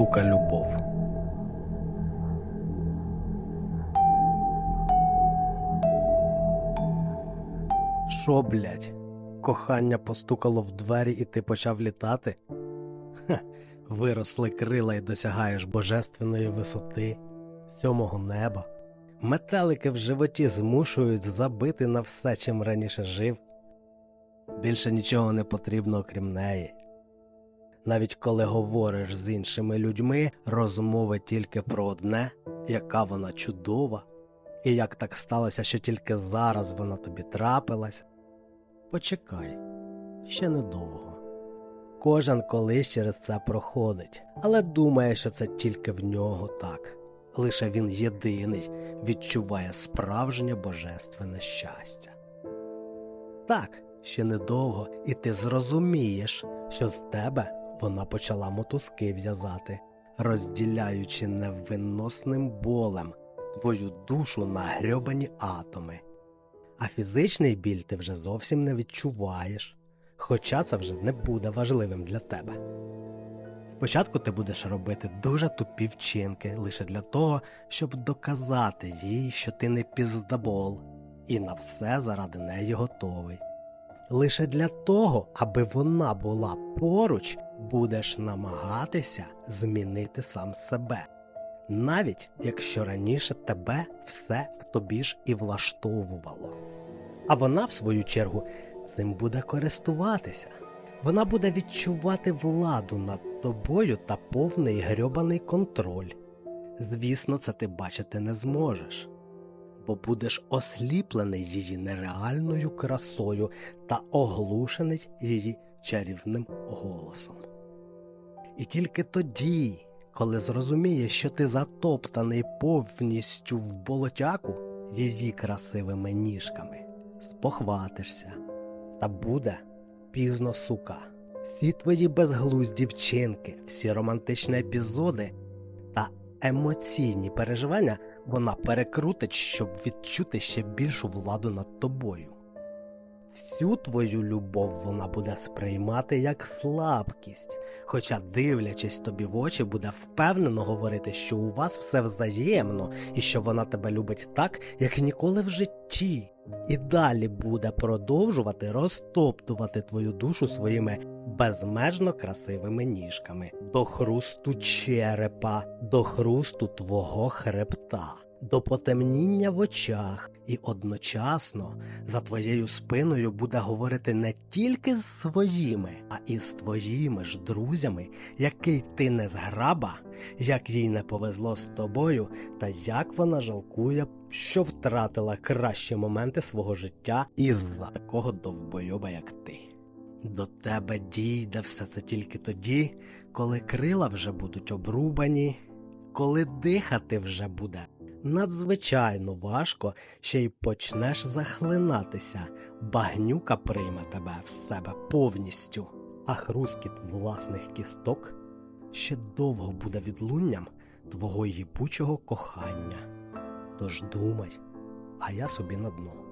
сука, любов. Шо, блядь? Кохання постукало в двері і ти почав літати? Хе, виросли крила і досягаєш божественної висоти, сьомого неба. Метелики в животі змушують забити на все, чим раніше жив. Більше нічого не потрібно, окрім неї. Навіть коли говориш з іншими людьми, розмови тільки про одне, яка вона чудова, і як так сталося, що тільки зараз вона тобі трапилась. Почекай, ще недовго. Кожен колись через це проходить, але думає, що це тільки в нього так. Лише він єдиний відчуває справжнє божественне щастя. Так, ще недовго, і ти зрозумієш, що з тебе вона почала мотузки в'язати, розділяючи невиносним болем твою душу на грьобані атоми. А фізичний біль ти вже зовсім не відчуваєш, хоча це вже не буде важливим для тебе. Спочатку ти будеш робити дуже тупі вчинки лише для того, щоб доказати їй, що ти не піздабол, і на все заради неї готовий. Лише для того, аби вона була поруч, будеш намагатися змінити сам себе, навіть якщо раніше тебе все в тобі ж і влаштовувало. А вона, в свою чергу, цим буде користуватися. Вона буде відчувати владу над тобою та повний грьобаний контроль. Звісно, це ти бачити не зможеш, бо будеш осліплений її нереальною красою та оглушений її чарівним голосом. І тільки тоді, коли зрозумієш, що ти затоптаний повністю в болотяку її красивими ніжками, спохватишся, та буде пізно сука. Всі твої безглузді вчинки, всі романтичні епізоди та емоційні переживання вона перекрутить, щоб відчути ще більшу владу над тобою. Всю твою любов вона буде сприймати як слабкість, хоча, дивлячись тобі в очі, буде впевнено говорити, що у вас все взаємно і що вона тебе любить так, як ніколи в житті, і далі буде продовжувати розтоптувати твою душу своїми безмежно красивими ніжками до хрусту черепа, до хрусту твого хребта. До потемніння в очах, і одночасно за твоєю спиною буде говорити не тільки з своїми, а і з твоїми ж друзями, який ти не зграба, як їй не повезло з тобою, та як вона жалкує, що втратила кращі моменти свого життя із-за такого довбойоба, як ти. До тебе дійде все це тільки тоді, коли крила вже будуть обрубані, коли дихати вже буде надзвичайно важко, ще й почнеш захлинатися, багнюка прийме тебе в себе повністю, а хрускіт власних кісток ще довго буде відлунням твого їбучого кохання. Тож думай, а я собі на дно.